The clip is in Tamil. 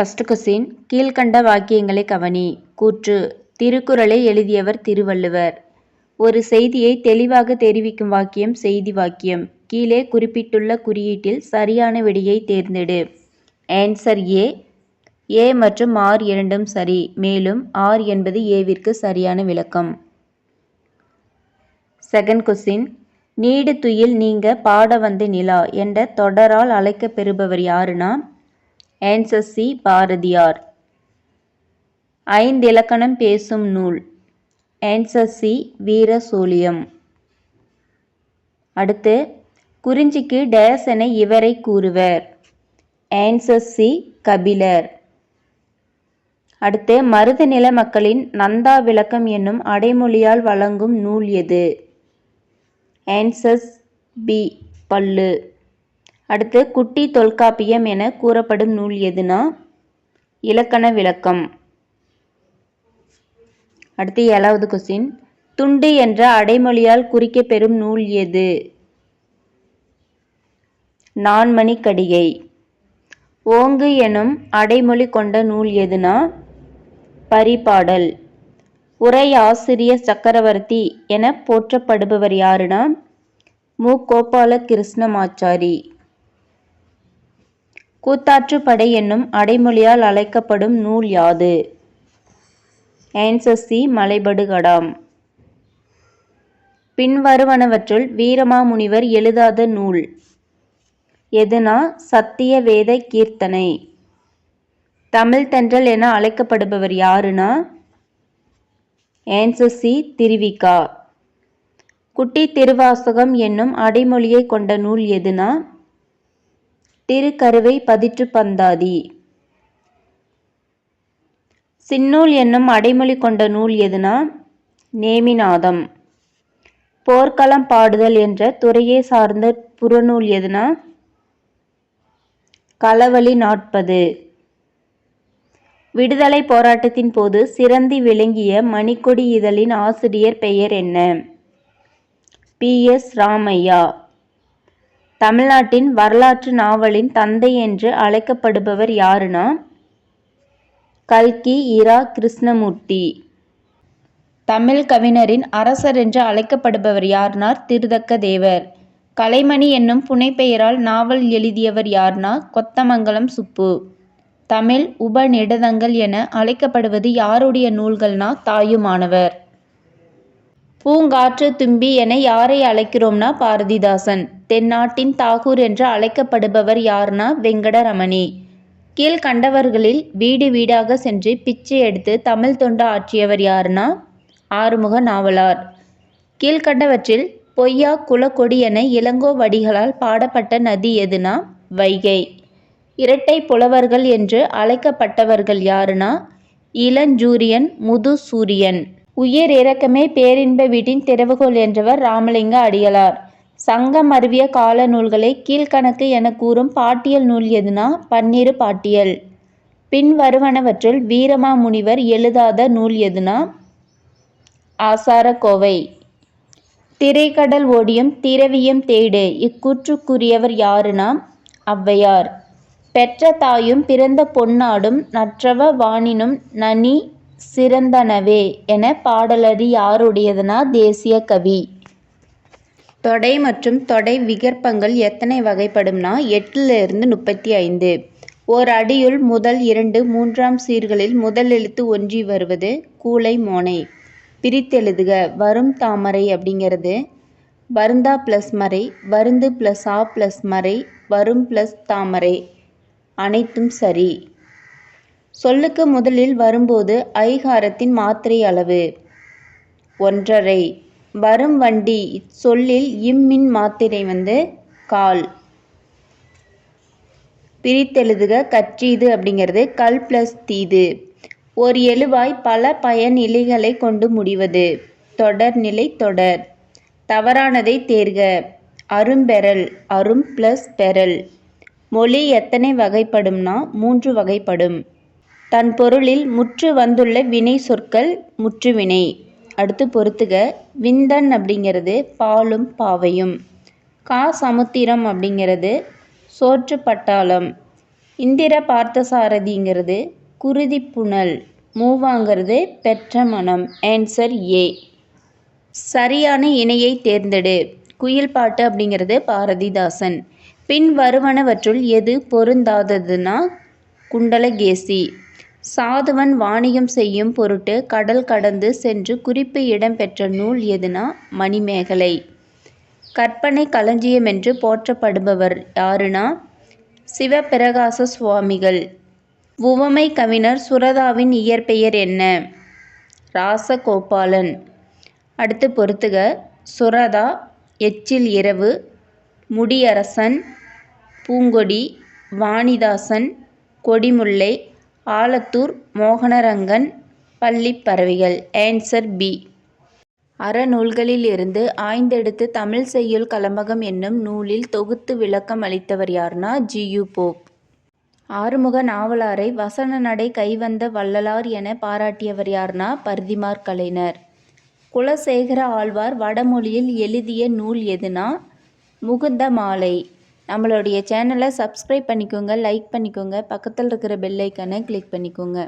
ஃபஸ்ட்டு கொஸ்டின் கீழ்கண்ட வாக்கியங்களை கவனி. கூற்று திருக்குறளை எழுதியவர் திருவள்ளுவர். ஒரு செய்தியை தெளிவாக தெரிவிக்கும் வாக்கியம் செய்தி வாக்கியம். கீழே குறிப்பிட்டுள்ள குறியீட்டில் சரியான விடையை தேர்ந்தெடு. ஆன்சர் ஏ ஏ மற்றும் ஆர் இரண்டும் சரி. மேலும் ஆர் என்பது ஏவிற்கு சரியான விளக்கம். செகண்ட் கொஸ்டின் நீடு துயில் நீங்க பாட வந்த நிலா என்ற தொடரால் அழைக்கப் பெறுபவர் யாருன்னா ஆன்சர் சி பாரதியார். ஐந்திலக்கணம் பேசும் நூல். ஆன்சர் சி வீர சோழியம் அடுத்து குறிஞ்சிக்கு டேஸ் என இவரை கூறுவர். Answer C Kapilar. அடுத்து மருத நில மக்களின் நந்தா விளக்கம் என்னும் அடைமொழியால் வழங்கும் நூல் எது? ஆன்சர்ஸ் பி பல்லு. அடுத்து குட்டி தொல்காப்பியம் என கூறப்படும் நூல் எதுனா? இலக்கண விளக்கம். அடுத்து ஏழாவது கொஸ்டின் துண்டு என்ற அடைமொழியால் குறிக்கப்பெறும் நூல் எது? நான்மணி கடிகை ஓங்கு எனும் அடைமொழி கொண்ட நூல் எதுனா? பரிபாடல். உரை ஆசிரியர் சக்கரவர்த்தி என போற்றப்படுபவர் யாருனா? மு. கோபால கிருஷ்ணமாச்சாரி கூத்தாற்றுப்படை என்னும் அடைமொழியால் அழைக்கப்படும் நூல் யாது? Answer C Malaipadukadam. பின்வருவனவற்றுள் வீரமாமுனிவர் எழுதாத நூல். எதுனா சத்திய வேத கீர்த்தனை. தமிழ் தென்றல் என அழைக்கப்படுபவர் யாருனா? Answer C Thiruvika. குட்டி திருவாசகம் என்னும் அடைமொழியை கொண்ட நூல் எதுனா? திருக்கருவை பதிற்று பந்தாதி. சின்னூல் என்னும் அடைமொழி கொண்ட நூல் எதுனா? நேமிநாதம். போர்க்களம் பாடுதல் என்ற துறையை சார்ந்த புறநூல் எதுனா? களவழி நாற்பது விடுதலை போராட்டத்தின் போது சிறந்தி விளங்கிய மணிக்கொடி இதழின் ஆசிரியர் பெயர் என்ன? P S Ramaiah. தமிழ்நாட்டின் வரலாற்று நாவலின் தந்தை என்று அழைக்கப்படுபவர் யாருன்னா கல்கி இரா கிருஷ்ணமூர்த்தி. தமிழ் கவிஞரின் அரசர் என்று அழைக்கப்படுபவர் யார்னார் திருதக்க தேவர். கலைமணி என்னும் புனைப்பெயரால் நாவல் எழுதியவர் யார்னா? கொத்தமங்கலம் சுப்பு. தமிழ் உபநிடதங்கள் என அழைக்கப்படுவது யாருடைய நூல்கள்னா? தாயுமானவர். பூங்காற்று தும்பி என யாரை அழைக்கிறோம்னா? பாரதிதாசன். தென்னாட்டின் தாகூர் என்று அழைக்கப்படுபவர் யார்னா வெங்கடரமணி. கீழ்கண்டவர்களில் வீடு வீடாக சென்று பிச்சை எடுத்து தமிழ் தொண்டு ஆற்றியவர் யாருன்னா ஆறுமுக நாவலார். கீழ்கண்டவற்றில் பொய்யா குலக்கொடி என இளங்கோவடிகளால் பாடப்பட்ட நதி எதுனா வைகை. இரட்டை புலவர்கள் என்று அழைக்கப்பட்டவர்கள் யாருனா இளஞ்சூரியன் முது சூரியன் உயிர் இறக்கமே பேரின்ப வீட்டின் திறவுகோல் என்றவர் ராமலிங்க அடிகளார். சங்கம் அருவிய கால நூல்களை கீழ்கணக்கு என கூறும் பாட்டியல் நூல் எதுனா? பன்னிரு பாட்டியல். பின் வருவனவற்றுள் வீரமா முனிவர் எழுதாத நூல் எதுனா? ஆசாரக்கோவை. திரைக்கடல் ஓடியும் திரவியம் தேடு இக்கூற்றுக்குரியவர் யாருனா? ஔவையார். பெற்ற தாயும் பிறந்த பொன்னாடும் நற்றவ வாணினும் நனி சிறந்தனவே என பாடலடி யாருடையதுனா? தேசிய கவி. தொடை மற்றும் தொடை விகற்பங்கள் எத்தனை வகைப்படும்னா எட்டுலேருந்து முப்பத்தி ஐந்து ஓர் அடியுள் முதல் இரண்டு மூன்றாம் சீர்களில் முதல் எழுத்து ஒன்றி வருவது கூலை மோனை. பிரித்தெழுதுக வரும் தாமரை அப்படிங்கிறது. வருந்தா ப்ளஸ் மறை வருந்து ப்ளஸ் ஆ ப்ளஸ் மறை வரும் ப்ளஸ் தாமரை. அனைத்தும் சரி. சொல்லுக்கு முதலில் வரும்போது ஐகாரத்தின் மாத்திரை அளவு. ஒன்றரை. வரும் வண்டி சொல்லில் இம்மின் மாத்திரை வந்து கால். பிரித்தெழுதுக கற்றீது அப்படிங்கிறது கல் பிளஸ் தீது. ஒரு எழுவாய் பல பயனிலைகளை கொண்டு முடிவது. தொடர்நிலை தொடர். தவறானதை தேர்க. அரும்பெறல் அரும் பிளஸ் பெறல். மொழி எத்தனை வகைப்படும்னா மூன்று வகைப்படும். தன் பொருளில் முற்று வந்துள்ள வினை சொற்கள் முற்றுவினை அடுத்து பொறுத்துக. விந்தன் அப்படிங்கிறது பாலும் பாவையும். கா சமுத்திரம் அப்படிங்கிறது சோற்று பட்டாளம் இந்திர பார்த்தசாரதிங்கிறது குருதிப்புனல் மூவாங்கிறது பெற்ற மனம். ஆன்சர் ஏ சரியான இணையை தேர்ந்தெடு. குயில் பாட்டு அப்படிங்கிறது பாரதிதாசன். பின் வருவனவற்றுள் எது பொருந்தாததுன்னா குண்டலகேசி. சாதுவன் வாணிகம் செய்யும் பொருட்டு கடல் கடந்து சென்று குறிப்பு இடம்பெற்ற நூல் எதுனா? மணிமேகலை. கற்பனை களஞ்சியம் என்று போற்றப்படுபவர் யாருனா? சிவபிரகாச சுவாமிகள். உவமை கவிஞர் சுரதாவின் இயற்பெயர் என்ன? ராசகோபாலன். அடுத்து பொறுத்துக. சுரதா எச்சில் இரவு முடியரசன் பூங்கொடி வாணிதாசன் கொடிமுல்லை ஆலத்தூர் மோகனரங்கன் பள்ளிப் பறவைகள். ஆன்சர் பி அறநூல்களிலிருந்து ஆய்ந்தெடுத்து தமிழ் செய்யுள் கலம்பகம் என்னும் நூலில் தொகுத்து விளக்கம் அளித்தவர் யார்னா ஜியு போப். ஆறுமுக நாவலாரை வசன நடை கைவந்த வள்ளலார் என பாராட்டியவர் யார்னா பர்திமார் கலைஞர். குலசேகர ஆழ்வார் வடமொழியில் எழுதிய நூல் எதுனா முகுந்த மாலை. நம்மளுடைய சேனலை சப்ஸ்கிரைப் பண்ணிக்கோங்க லைக் பண்ணிக்கோங்க பக்கத்தில் இருக்கிற பெல்லைக்கனை கிளிக் பண்ணிக்கோங்க.